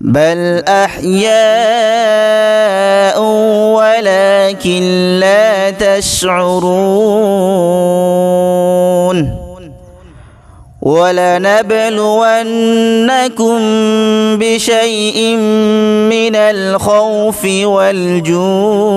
بل احياء ولكن لا تشعرون ولنبلونكم بشيء من الخوف والجوع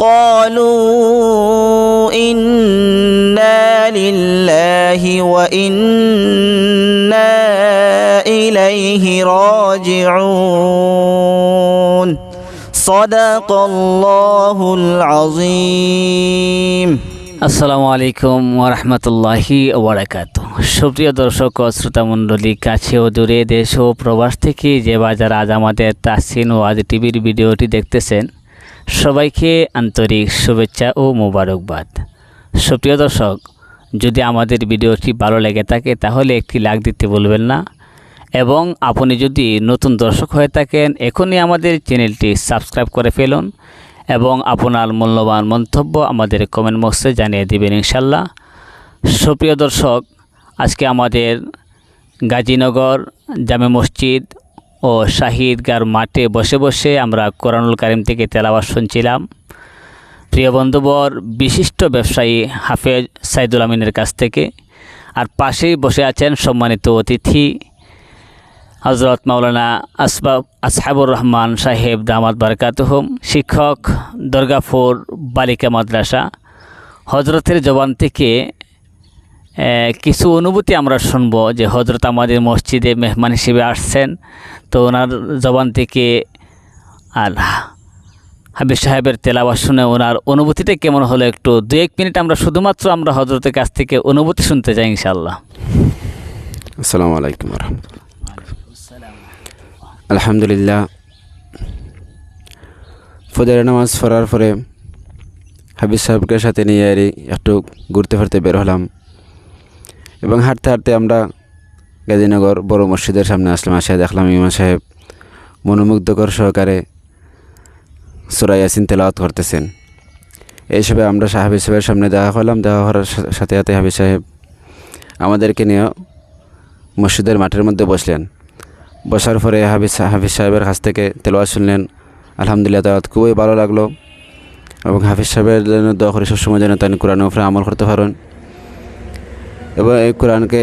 قالوا إنا لله وإنا إليه راجعون صدق الله العظيم আসসালামু আলাইকুম ওরহমতুল্লাহি ওবরাকাত সুপ্রিয় দর্শক ও শ্রোতামণ্ডলী কাছে ও দূরে দেশ ও প্রবাস থেকে যে বাজার আজ আমাদের তাসিন ও আজ টিভির ভিডিওটি দেখতেছেন সবাইকে আন্তরিক শুভেচ্ছা ও মোবারকবাদ। সুপ্রিয় দর্শক, যদি আমাদের ভিডিওটি ভালো লেগে থাকে, তাহলে একটি লাইক দিতে বলবেন না। এবং আপনি যদি নতুন দর্শক হয়ে থাকেন, এখনই আমাদের চ্যানেলটি সাবস্ক্রাইব করে ফেলুন এবং আপনার মূল্যবান মন্তব্য আমাদের কমেন্ট বক্সে জানিয়ে দেবেন ইনশাল্লাহ সুপ্রিয় দর্শক, আজকে আমাদের গাজীনগর জামে মসজিদ ও শাহিদগার মাঠে বসে বসে আমরা কোরআনুল কারিম থেকে তেলাওয়াত শুনছিলাম। প্রিয় বন্ধুবর, বিশিষ্ট ব্যবসায়ী হাফেজ সাইদুল আমিনের কাছ থেকে আর পাশেই বসে আছেন সম্মানিত অতিথি হজরত মাওলানা আসবাব আসহাবুর রহমান সাহেব দামাদ বারকাতহম, শিক্ষক, দুর্গাপুর বালিকা মাদ্রাসা। হজরতের জবান থেকে কিছু অনুভূতি আমরা শুনব যে হজরত আমাদের মসজিদে মেহমান হিসেবে আসছেন। তো ওনার জবান থেকে আর হাবিব সাহেবের তেলাওয়াত শুনে ওনার অনুভূতিটা কেমন হলো একটু দু এক মিনিট আমরা শুধুমাত্র আমরা হজরতের কাছ থেকে অনুভূতি শুনতে চাই ইনশাল্লাহ আসসালামু আলাইকুম আলহামদুলিল্লাহ। ফজর নামাজ পড়ার পরে হাবিজ সাহেবকে সাথে নিয়ে এরি একটু ঘুরতে ফিরতে বের হলাম। এবং হাঁটতে হাঁটতে আমরা গাজীনগর বড় মসজিদের সামনে আসলাম আসে দেখলাম ইমাম সাহেব মনোমুগ্ধকর সহকারে সুরাই ইয়াসিন তেলাওয়াত করতেছেন। এই হিসেবে আমরা হাবিজ সাহেবের সামনে দেখা করলাম, দেখা করার সাথে সাথে হাবিজ সাহেব আমাদেরকে নিয়ে মসজিদের মাঠের মধ্যে বসলেন। বসার পরে হাফিজ হাফিজ সাহেবের কাছ থেকে তেলোয়াত শুনলেন, আলহামদুলিল্লাহ তার খুবই ভালো লাগল এবং হাফিজ সাহেবের জন্য দোয়া করে সবসময় যেন তাই কোরআন উপরে আমল করতে পারেন। এবং এই কোরআনকে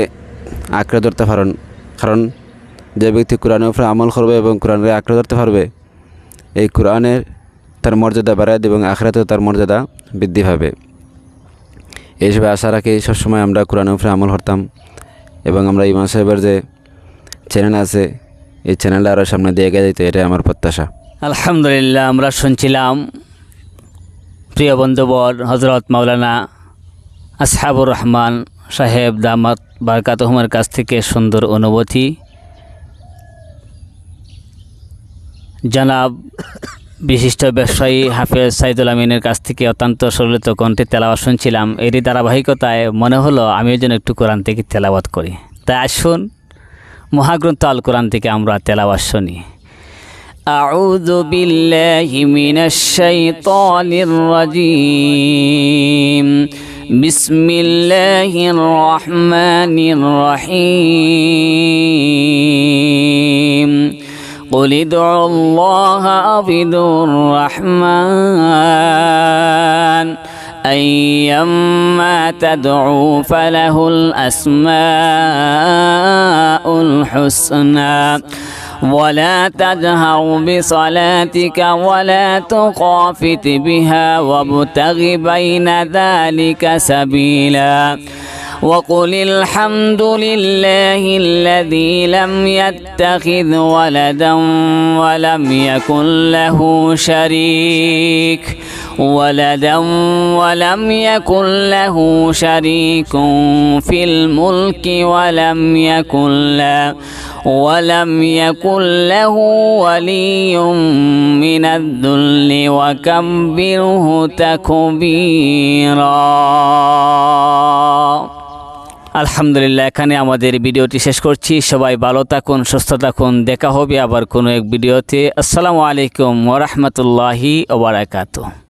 আঁকড়ে ধরতে পারেন। কারণ যে ব্যক্তি কোরআনের উপরে আমল করবে এবং কোরআনকে আঁকড়ে ধরতে পারবে, এই কোরআনের তার মর্যাদা বাড়ায় এবং আখড়াতেও তার মর্যাদা বৃদ্ধি পাবে। এই হিসেবে আশা রাখি সবসময় আমরা কোরআনের উপরে আমল করতাম এবং আমরা ইমাম সাহেবের যে চ্যানেল আছে, এই চ্যানেলটা আরও সামনে দিয়ে গেছে তো এটাই আমার প্রত্যাশা। আলহামদুলিল্লাহ, আমরা শুনছিলাম প্রিয় বন্ধুবর হজরত মাওলানা আসহাবুর রহমান সাহেব দামাত বারকাতহমের কাছ থেকে সুন্দর অনুভূতি জনাব বিশিষ্ট ব্যবসায়ী হাফেজ সাইদুল আমিনের কাছ থেকে অত্যন্ত সরলিত কণ্ঠে তেলাওয়াত শুনছিলাম এরই ধারাবাহিকতায় মনে হলো আমিও যেন একটু কোরআন থেকে তেলাওয়াত করি তাই আসুন মহাগ্রন্থ আল কোরআন থেকে আমরা তেলাওয়াত শুনি أعوذ بالله من الشيطان الرجيم بسم الله الرحمن الرحيم. قل ادعوا الله أو الرحمن. أيما تدعوا فله الأسماء الحسنى. ولا تجهر بصلاتك ولا تخافت بها وابتغ بين ذلك سبيلا. وقل الحمد لله الذي لم يتخذ ولدا ولم يكن له شريك ولدا ولم يكن له شريك في الملك ولم يكن له ولم يكن له ولي من الذل وكبره تكبيرا. আলহামদুলিল্লাহ, এখানে আমাদের ভিডিওটি শেষ করছি। সবাই ভালো থাকুন, সুস্থ থাকুন। দেখা হবে আবার কোনো এক ভিডিওতে। আসসালামু আলাইকুম ওরহমতুল্লাহি ওবরাকাতু